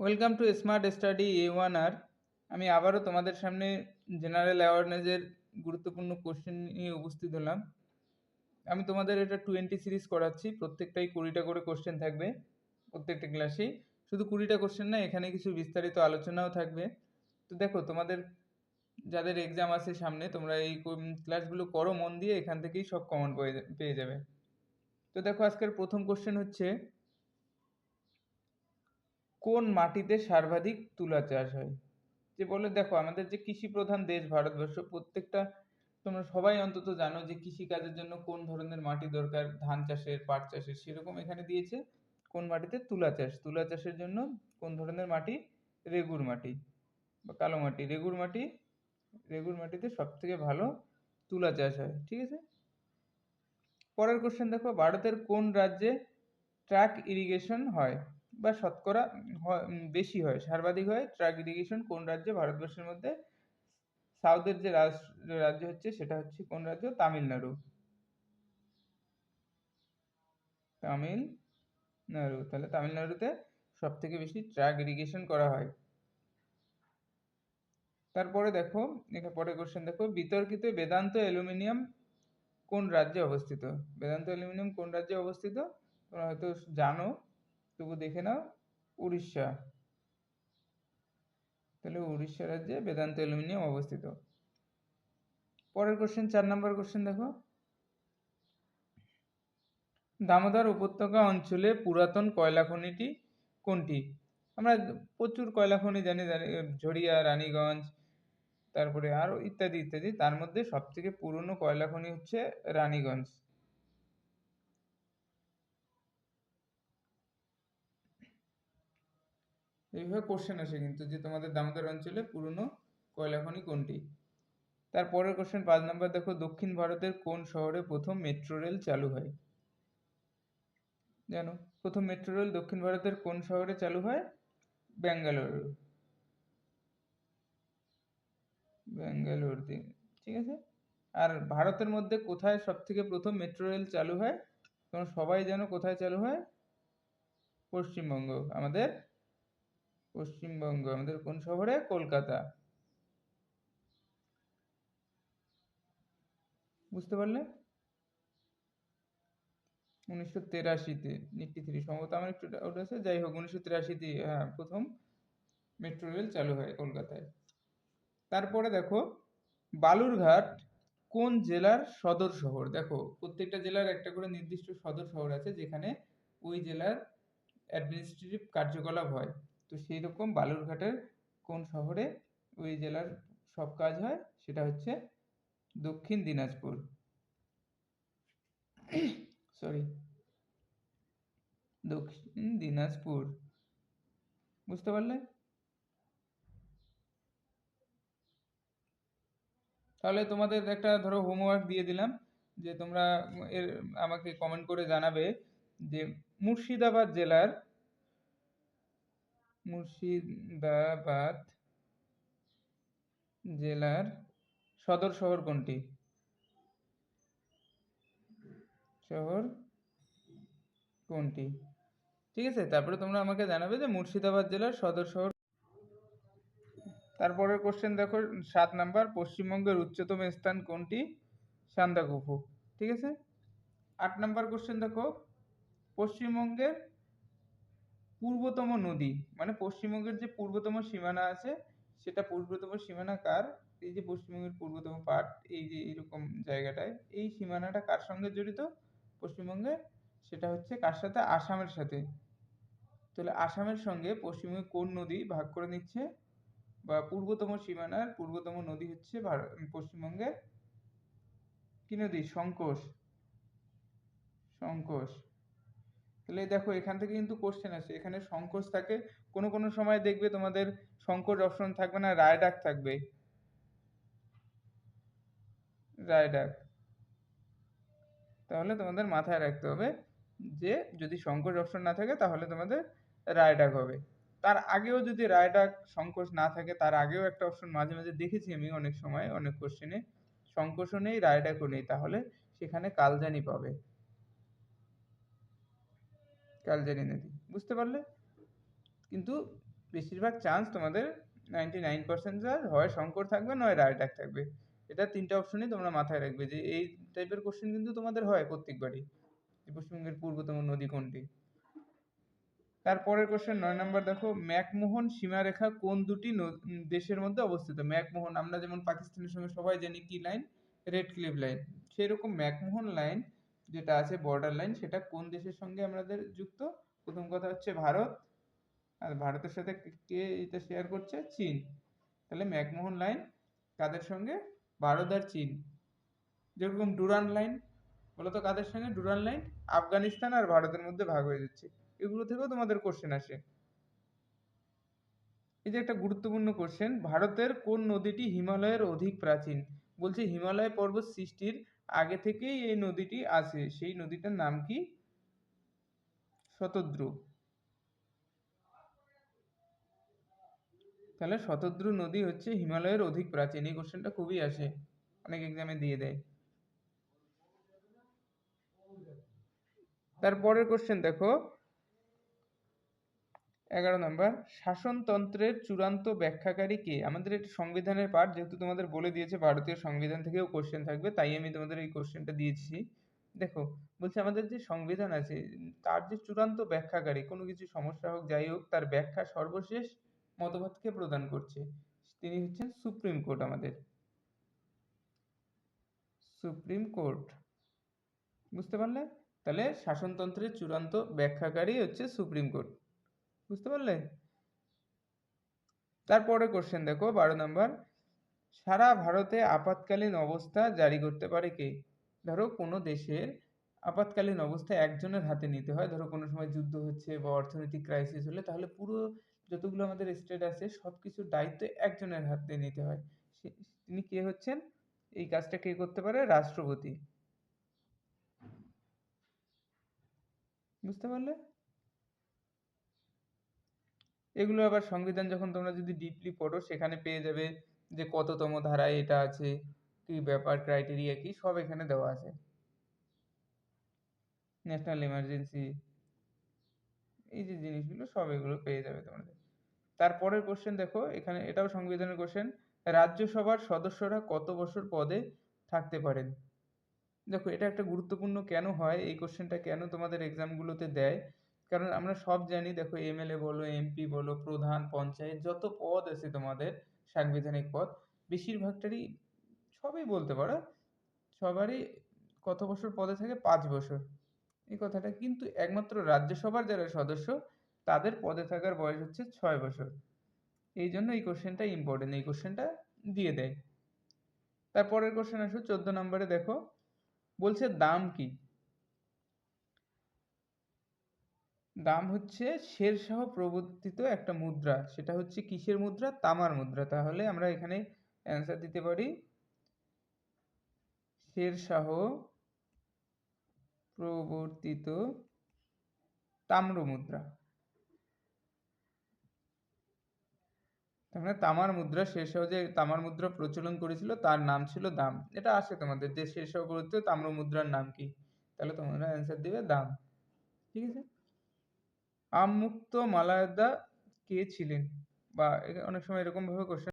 Welcome to smart study A one আর আমি আবারও তোমাদের সামনে জেনারেল অ্যাওয়ারনেসের গুরুত্বপূর্ণ কোশ্চেন নিয়ে উপস্থিত হলাম। আমি তোমাদের এটা টোয়েন্টি সিরিজ করাচ্ছি, প্রত্যেকটাই কুড়িটা করে কোশ্চেন থাকবে প্রত্যেকটা ক্লাসেই শুধু কুড়িটা কোশ্চেন না, এখানে কিছু বিস্তারিত আলোচনাও থাকবে। তো দেখো, তোমাদের যাদের এক্সাম আছে সামনে, তোমরা এই ক্লাসগুলো করো, মন দিয়ে এখান থেকেই সব কমন পেয়ে যাবে। তো দেখো, আজকের প্রথম কোশ্চেন হচ্ছে কোন মাটিতে সর্বাধিক তুলা চাষ হয়? যে বলে দেখো, আমাদের যে কৃষি প্রধান দেশ ভারতবর্ষ, প্রত্যেকটা তোমরা সবাই অন্তত জানো যে কৃষি কাজের জন্য কোন ধরনের মাটি দরকার, ধান চাষের, পাট চাষের, সেরকম এখানে দিয়েছে কোন মাটিতে তুলা চাষ। তুলা চাষের জন্য কোন ধরনের মাটি? রেগুর মাটি বা কালো মাটি। রেগুর মাটি, রেগুর মাটিতে সব থেকে ভালো তুলা চাষ হয়, ঠিক আছে? পরের কোশ্চেন দেখো, ভারতের কোন রাজ্যে ট্রাক ইরিগেশন হয়? বা শতকরা বেশি হয়। সর্বাধিক হয় ট্রাক ইরিগেশন কোন রাজ্যে? ভারতবর্ষের মধ্যে। সাউথের যে রাজ্য হচ্ছে সেটা হচ্ছে কোন রাজ্য? তামিলনাড়ু। তামিলনাড়ু। তাহলে তামিলনাড়ুতে সব থেকে বেশি ট্রাক ইরিগেশন করা হয়। তারপরে দেখো, এখানে পরে কোশ্চেন দেখো। বিতর্কিত বেদান্ত অ্যালুমিনিয়াম কোন রাজ্যে অবস্থিত? বেদান্ত অ্যালুমিনিয়াম কোন রাজ্যে অবস্থিত? তোমরা হয়তো জানো। তবু দেখে নাও, উড়িষ্যা। তাহলে উড়িষ্যা রাজ্যে বেদান্ত অ্যালুমিনিয়াম অবস্থিত। পরের কোশ্চেন চার নম্বর কোশ্চেন দেখো। দামোদর উপত্যকা অঞ্চলে পুরাতন কয়লা খনিটি কোনটি? আমরা প্রচুর কয়লা খনি জানি ঝরিয়া রানীগঞ্জ, তারপরে আরও ইত্যাদি ইত্যাদি। তার মধ্যে সবথেকে পুরনো কয়লা খনি হচ্ছে রানীগঞ্জ। এইভাবে কোশ্চেন আসে কিন্তু যে তোমাদের দামোদর অঞ্চলে পুরনো কয়লা খনি কোনটি? তারপরের কোশ্চেন পাঁচ নম্বর, দেখো দক্ষিণ ভারতের কোন শহরে প্রথম মেট্রো রেল চালু হয়? জানো, প্রথম মেট্রো রেল দক্ষিণ ভারতের কোন শহরে চালু হয়? ব্যাঙ্গালোর। ব্যাঙ্গালোর ঠিক আছে? আর ভারতের মধ্যে কোথায় সব থেকে প্রথম মেট্রো রেল চালু হয়? তোমরা সবাই জানো কোথায় চালু হয়? পশ্চিমবঙ্গ, আমাদের পশ্চিমবঙ্গ, আমাদের কোন শহরে? কলকাতা। বুঝতে পারলে? উনিশশো তেরাশিতে, নিফটি থ্রি, সম্ভবত আমার একটু ডাউট আছে। যাই হোক, উনিশশো তিরাশিতে হ্যাঁ প্রথম মেট্রো রেল চালু হয় কলকাতায়। তারপরে দেখো, বালুরঘাট কোন জেলার সদর শহর? দেখো, প্রত্যেকটা জেলার একটা করে নির্দিষ্ট সদর শহর আছে, যেখানে ওই জেলার অ্যাডমিনিস্ট্রেটিভ কার্যকলাপ হয়। তো সেই রকম বালুরঘাটের কোন শহরে ওই জেলার সব কাজ হয়? সেটা হচ্ছে দক্ষিণ দিনাজপুর। সরি দক্ষিণ দিনাজপুর। বুঝতে পারলে? তাহলে তোমাদের একটা ধরো হোমওয়ার্ক দিয়ে দিলাম, যে তোমরা এর আমাকে কমেন্ট করে জানাবে যে মুর্শিদাবাদ জেলার মুর্শিদাবাদ জেলার সদর শহর কোনটি? শহর কোনটি? ঠিক আছে, তারপরে তোমরা আমাকে জানাবে যে মুর্শিদাবাদ জেলার সদর শহর। তারপরের কোশ্চেন দেখো, সাত নাম্বার, পশ্চিমবঙ্গের উচ্চতম স্থান কোনটি? সান্দাকফু। ঠিক আছে? আট নাম্বার কোশ্চেন দেখো, পশ্চিমবঙ্গের পূর্বতম নদী মানে পশ্চিমবঙ্গের যে পূর্বতম সীমানা আছে, সেটা পূর্বতম সীমানা কার? এই যে পশ্চিমবঙ্গের পূর্বতম পার্ট, এই যে এরকম জায়গাটায়, এই সীমানাটা কার সঙ্গে জড়িত? পশ্চিমবঙ্গে, সেটা হচ্ছে কার সাথে? আসামের সাথে। তাহলে আসামের সঙ্গে পশ্চিমবঙ্গে কোন নদী ভাগ করে নিচ্ছে? বা পূর্বতম সীমানার পূর্বতম নদী হচ্ছে পশ্চিমবঙ্গের কি নদী? সংকোষ সংকোষ তাহলে দেখো এখান থেকে কিন্তু কোশ্চেন আসে। এখানে সংকোচ থাকে, কোনো কোনো সময় দেখবে তোমাদের সংকোচ অপশন থাকবে না রায়ডাক থাকবে। রায়ডাক তাহলে তোমাদের মাথায় রাখতে হবে যে, যদি সংকোচ অপশন না থাকে তাহলে তোমাদের রায়ডাক হবে। তার আগেও যদি রায়ডাক সংকোচ না থাকে, তার আগেও একটা অপশন মাঝে মাঝে দেখেছি আমি অনেক সময়, অনেক কোশ্চেনে সংকোচও নেই রায়ডাকও নেই, তাহলে সেখানে কালজানি পাবে। কালজানি নদী বুঝতে পারলে? কিন্তু বেশিরভাগ চান্স তোমাদের নাইনটি নাইন পার্সেন্ট আর হয় শঙ্কর থাকবে, নয় রায়ডাক থাকবে। এটা তিনটা অপশনই তোমরা মাথায় রাখবে যে এই টাইপের কোশ্চেন কিন্তু তোমাদের হয় প্রত্যেকবারই পশ্চিমবঙ্গের পূর্বতম নদী কোনটি? তারপরের কোশ্চেন নয় নম্বর দেখো, ম্যাকমোহন সীমারেখা কোন দুটি দেশের মধ্যে অবস্থিত? ম্যাকমোহন, আমরা যেমন পাকিস্তানের সঙ্গে সবাই জানি কি লাইন রেড ক্লিফ লাইন সেই রকম ম্যাকমোহন লাইন যেটা আছে বর্ডার লাইন সেটা কোন দেশের সঙ্গে আমাদের যুক্ত? প্রথম কথা হচ্ছে ভারত। আর ভারতের সাথে কে- এটা শেয়ার করছে? চীন। তাহলে ম্যাকমোহন লাইন কাদের সঙ্গে? ভারত আর চীন। যেরকম ডুরান লাইন বলতো কাদের সঙ্গে? ডুরান লাইন আফগানিস্তান আর ভারতের মধ্যে ভাগ হয়ে যাচ্ছে। এগুলো থেকেও তোমাদের কোশ্চেন আসে। এই যে একটা গুরুত্বপূর্ণ কোশ্চেন ভারতের কোন নদীটি হিমালয়ের অধিক প্রাচীন? বলছে হিমালয় পর্বত সৃষ্টির আগে থেকেই এই নদীটি আছে। সেই নদীটার নাম কি? শতদ্রু। তাহলে শতদ্রু নদী হচ্ছে হিমালয়ের অধিক প্রাচীন। এই কোশ্চেনটা খুবই আসে। অনেক এক্সামে দিয়ে দেয়। তারপরের কোশ্চেন দেখো। এগারো নম্বর, শাসনতন্ত্রের চূড়ান্ত ব্যাখ্যাকারী কে? আমাদের এটা সংবিধানের পার্ট যেহেতু তোমাদের বলে দিয়েছে, ভারতীয় সংবিধান থেকেও কোশ্চেন থাকবে, তাই আমি তোমাদের এই কোশ্চেনটা দিয়েছি। দেখো, বলছে আমাদের যে সংবিধান আছে, তার যে চূড়ান্ত ব্যাখ্যাকারী, কোনো কিছু সমস্যা হোক, যাই হোক, তার ব্যাখ্যা সর্বশেষ মতবাদকে প্রদান করছে। তিনি হচ্ছেন সুপ্রিম কোর্ট আমাদের। Supreme court. বুঝতে পারলে? তাহলে শাসনতন্ত্রের চূড়ান্ত ব্যাখ্যাকারী হচ্ছে সুপ্রিম কোর্ট। বুঝতে পারলে? তারপরে কোশ্চেন দেখো, বারো নাম্বার সারা ভারতে আপাতকালীন অবস্থা জারি করতে পারে কে? ধরো কোনো দেশের আপাতকালীন অবস্থা একজনের হাতে নিতে হয়। ধরো কোনো সময় যুদ্ধ হচ্ছে বা অর্থনৈতিক ক্রাইসিস হলে, তাহলে পুরো যতগুলো আমাদের স্টেট আছে সব কিছুর দায়িত্ব একজনের হাতে নিতে হয়। তিনি কে হচ্ছেন? এই কাজটা কে করতে পারে? রাষ্ট্রপতি। বুঝতে পারলে? এগুলো আবার সংবিধান যখন তোমরা যদি ডিপলি পড়ো, সেখানে পেয়ে যাবে যে কততম ধারায় এটা আছে, কি ব্যাপার ক্রাইটেরিয়া কি, সব এখানে দেওয়া আছে। ন্যাশনাল এমার্জেন্সি এই যে জিনিসগুলো, সব এগুলো পেয়ে যাবে তোমরা তারপরের কোশ্চেন দেখো, এখানে এটাও সংবিধানের কোশ্চেন রাজ্যসভার সদস্যরা কত বছর পদে থাকতে পারেন? দেখো, এটা একটা গুরুত্বপূর্ণ কেন হয়, এই কোশ্চেনটা কেন তোমাদের এক্সামগুলোতে দেয়? কারণ আমরা সব জানি, দেখো এমএলএ বলো এমপি বলো, প্রধান, পঞ্চায়েত, যত পদ আছে তোমাদের, সাংবিধানিক পদ, বেশিরভাগটারই সবই বলতে পারো, সবারই কত বছর পদে থাকে? পাঁচ বছর। এই কথাটা কিন্তু একমাত্র রাজ্যসভার যারা সদস্য, তাদের পদে থাকার বয়স হচ্ছে ছয় বছর। এই জন্য এই কোশ্চেনটা ইম্পর্টেন্ট এই কোশ্চেনটা দিয়ে দেয়। তারপরের কোশ্চেন আসো, চোদ্দ নম্বরে দেখো, বলছে দাম কি? দাম হচ্ছে শেরশাহ প্রবর্তিত একটা মুদ্রা। সেটা হচ্ছে কিসের মুদ্রা? তামার মুদ্রা। তাহলে আমরা এখানে অ্যান্সার দিতে পারি, শেরশাহ প্রবর্তিত তাম্র মুদ্রা। মানে তামার মুদ্রা, শেরশাহ যে তামার মুদ্রা প্রচলন করেছিল, তার নাম ছিল দাম। এটা আসে তোমাদের, যে শেরশাহ প্রবর্তিত তাম্র মুদ্রার নাম কি? তাহলে তোমরা অ্যান্সার দিবে দাম। ঠিক আছে? আমুক্ত মালায়দা কে ছিলেন? বা অনেক সময় এরকম ভাবে কোশ্চেন